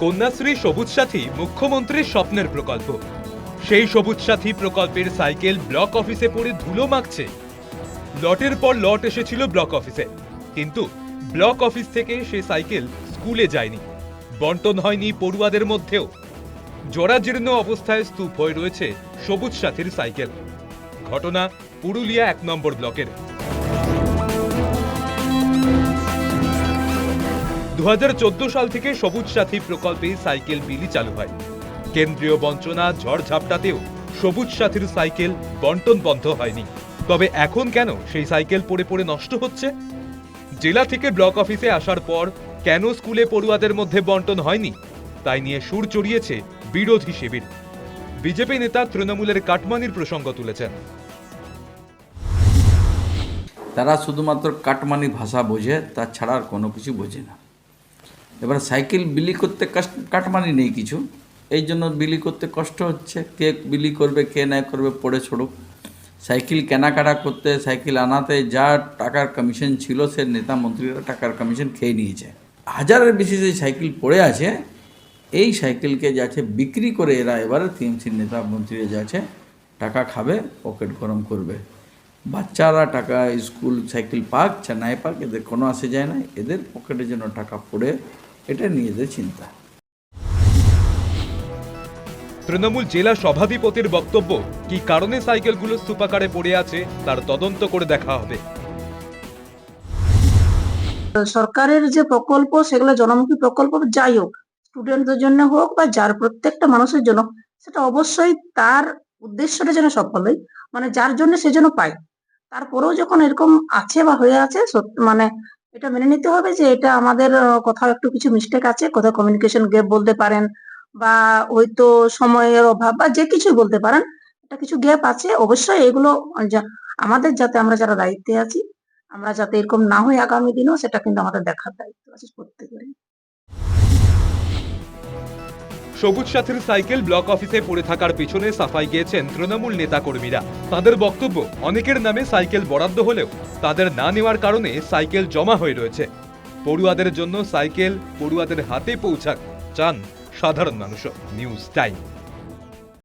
কন্যাশ্রী সবুজ সাথী মুখ্যমন্ত্রীর স্বপ্নের প্রকল্প। সেই সবুজ সাথী প্রকল্পের সাইকেল ব্লক অফিসে পড়ে ধুলো মাখছে। লটের পর লট এসেছিল ব্লক অফিসে। কিন্তু ব্লক অফিস থেকে সে সাইকেল স্কুলে যায়নি। বন্টন হয়নি পড়ুয়াদের মধ্যেও। জরাজীর্ণ অবস্থায় স্তূপ হয়ে রয়েছে সবুজ সাথীর সাইকেল। ঘটনা পুরুলিয়া এক নম্বর ব্লকের। দু হাজার চোদ্দ সাল থেকে সবুজ সাথী প্রকল্পে সাইকেল বিলি চালু হয়। কেন্দ্রীয় বঞ্চনা, ঝড় ঝাপটাতেও সবুজ সাথীর সাইকেল বন্টন বন্ধ হয়নি। তবে এখন কেন সেই সাইকেল পড়ে পড়ে নষ্ট হচ্ছে? জেলা থেকে ব্লক অফিসে আসার পর কেন স্কুলে পড়ুয়াদের মধ্যে বন্টন হয়নি? তাই নিয়ে সুর চড়িয়েছে বিরোধী শিবির। বিজেপি নেতা তৃণমূলের কাটমানির প্রসঙ্গ তুলেছেন। তারা শুধুমাত্র কাটমানি ভাষা বোঝে, তাছাড়া আর কোনো কিছু বোঝে না। এবার সাইকেল বিলি করতে কাটমানি নেই কিছু। এই জন্য বিলি করতে কষ্ট হচ্ছে। কে বিলি করবে, কে না করবে, পড়ে ছড়ুক। সাইকেল কেনাকাটা করতে, সাইকেল আনাতে যা টাকার কমিশন ছিল, সে নেতা মন্ত্রীরা টাকার কমিশন খেয়ে নিয়েছে। হাজারের বেশি যে সাইকেল পড়ে আছে, এই সাইকেলকে যাচ্ছে বিক্রি করে এরা এবারে টিএমসির নেতা মন্ত্রীরা যাচ্ছে, টাকা খাবে, পকেট গরম করবে। বাচ্চারা টাকা, স্কুল সাইকেল পাক চেন্নাই পাক, এদের কোনো আসে যায় না। এদের পকেটে যেন টাকা পড়ে এটা নিয়ে এদের চিন্তা। তৃণমূল জেলা সভাধিপতির বক্তব্য কি কারণে সাইকেলগুলো স্তূপাকারে পড়ে আছে তার তদন্ত করে দেখা হবে। সরকারের যে প্রকল্প সেগুলো জনমুখী প্রকল্প যাই হোক স্টুডেন্টদের জন্য হোক বা যার প্রত্যেকটা মানুষের জন্য সেটা অবশ্যই তার উদ্দেশ্যটা যেন সফল হয় মানে যার জন্য সে যেন পায়। তারপরেও যখন এরকম আছে বা হয়ে আছে মানে এটা মেনে নিতে হবে যে এটা আমাদের কোথাও একটু কিছু মিস্টেক আছে, কোথাও কমিউনিকেশন গ্যাপ বলতে পারেন বা হয়তো সময়ের অভাব বা যে কিছু বলতে পারেন এটা কিছু গ্যাপ আছে, অবশ্যই এগুলো আমাদের যাতে আমরা যারা দায়িত্বে আছি, আমরা যাতে এরকম না হয় আগামী দিনেও, সেটা কিন্তু আমাদের দেখার দায়িত্ব আছে প্রত্যেকেরই। সবুজ সাথীর সাইকেল ব্লক অফিসে পড়ে থাকার পিছনে সাফাই গিয়েছেন তৃণমূল নেতাকর্মীরা। তাদের বক্তব্য, অনেকের নামে সাইকেল বরাদ্দ হলেও তাদের না নেওয়ার কারণে সাইকেল জমা হয়ে রয়েছে। পড়ুয়াদের জন্য সাইকেল পড়ুয়াদের হাতে পৌঁছাক চান সাধারণ মানুষ নিউজ টাইম।